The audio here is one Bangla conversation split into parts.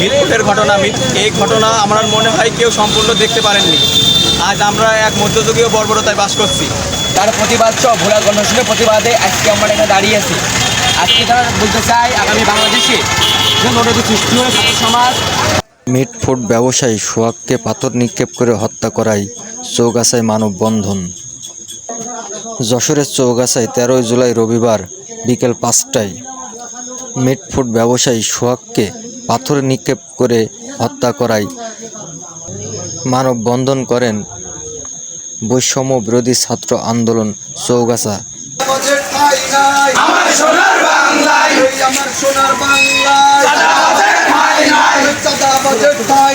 মিটফুটের ঘটনা এই ঘটনা আমার মনে হয় কেউ সম্পূর্ণ দেখতে পারেননি। আজ আমরা এক মধ্যযুগীয় বর্বরতায় বাস করছি। তার প্রতিবাদ সহ ভোলা গণশনের প্রতিবাদে আজকে আমরা এখানে দাঁড়িয়ে আছি। আজকে তারা বলতে চাই আগামী বাংলাদেশে যে সৃষ্টি হয়ে ছাত্র সমাজ? মিটফুড ব্যবসায়ী সোহাগকে পাথর নিক্ষেপ করে হত্যা করায় চৌগাছায় মানববন্ধন। যশোরের চৌগাছায় তেরোই জুলাই রবিবার বিকেল পাঁচটায় মিটফুড ব্যবসায়ী সোহাগকে পাথর নিক্ষেপ করে হত্যা করায় মানববন্ধন করেন বৈষম্য বিরোধী ছাত্র আন্দোলন চৌগাছা। বাজেট ঠাই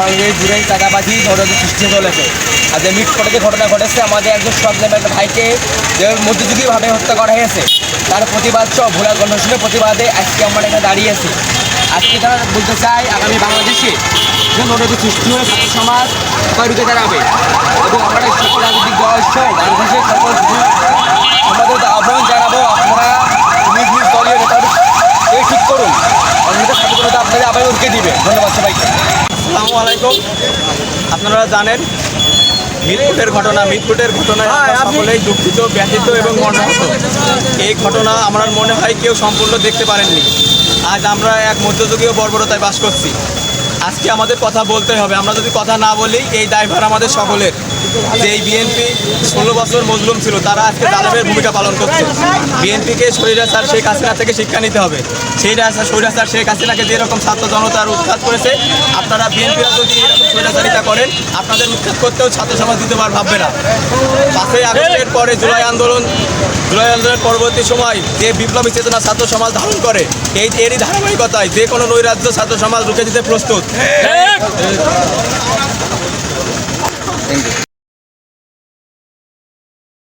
বাংলাদেশ জুড়ে চাঁদাবাজি ধরনের সৃষ্টি চলেছে। আর যে মিট করে যে ঘটনা ঘটেছে, আমাদের একজন সব একটা ভাইকে মধ্যযুগীভাবে হত্যা করা হয়েছে। তার প্রতিবাদ সহ ভোলা গণশনের প্রতিবাদে আজকে আমরা এখানে দাঁড়িয়ে আছি। আজকে তারা বলতে চাই আগামী বাংলাদেশে যে নতুন সৃষ্টি হয়ে ছাত্র সমাজ রুখে দাঁড়াবে এবং আমরা সকল রাজনৈতিক দল সহ বাংলাদেশের সকল আমাদের আহ্বান জানাব, আপনারা নিজ নিজ দলীয় নেতার ঠিক করুন। অন্যদের স্বাধীনতা আপনাদের আবার উঠকে দিবে? ধন্যবাদ সবাইকে। আসসালামু আলাইকুম। আপনারা জানেন মিটফুটের ঘটনা মিটফুটের ঘটনায় আমরা সকলেই দুঃখিত ব্যথিত এবং মর্মাহত। এই ঘটনা আমার মনে হয় কেউ সম্পূর্ণ দেখতে পারেননি। আজ আমরা এক মধ্যযুগীয় বর্বরতায় বাস করছি। আজকে আমাদের কথা বলতে হবে। আমরা যদি কথা না বলি এই দায়ভার আমাদের সকলের। যে এই বিএনপি ষোলো বছর মজলুম ছিল, তারা আজকে দানবের ভূমিকা পালন করছে। বিএনপিকে স্বৈরাচার শেখ হাসিনা থেকে শিক্ষা নিতে হবে। সেই স্বৈরাচার শেখ হাসিনাকে যেরকম ছাত্র জনতার উৎখাত করেছে, আপনারা বিএনপিরা যদি এরকম স্বৈরাচারিতা করেন, আপনাদের উৎখাত করতেও ছাত্র সমাজ দিতে দ্বিতীয়বার ভাববে না। পাঁচই আগস্টের পরে জুলাই আন্দোলন জুলাই আন্দোলনের পরবর্তী সময় যে বিপ্লবী চেতনা ছাত্র সমাজ ধারণ করে, এই এরই ধারাবাহিকতায় যে কোনো নৈরাজ্য ছাত্র সমাজ রুখে দিতে প্রস্তুত।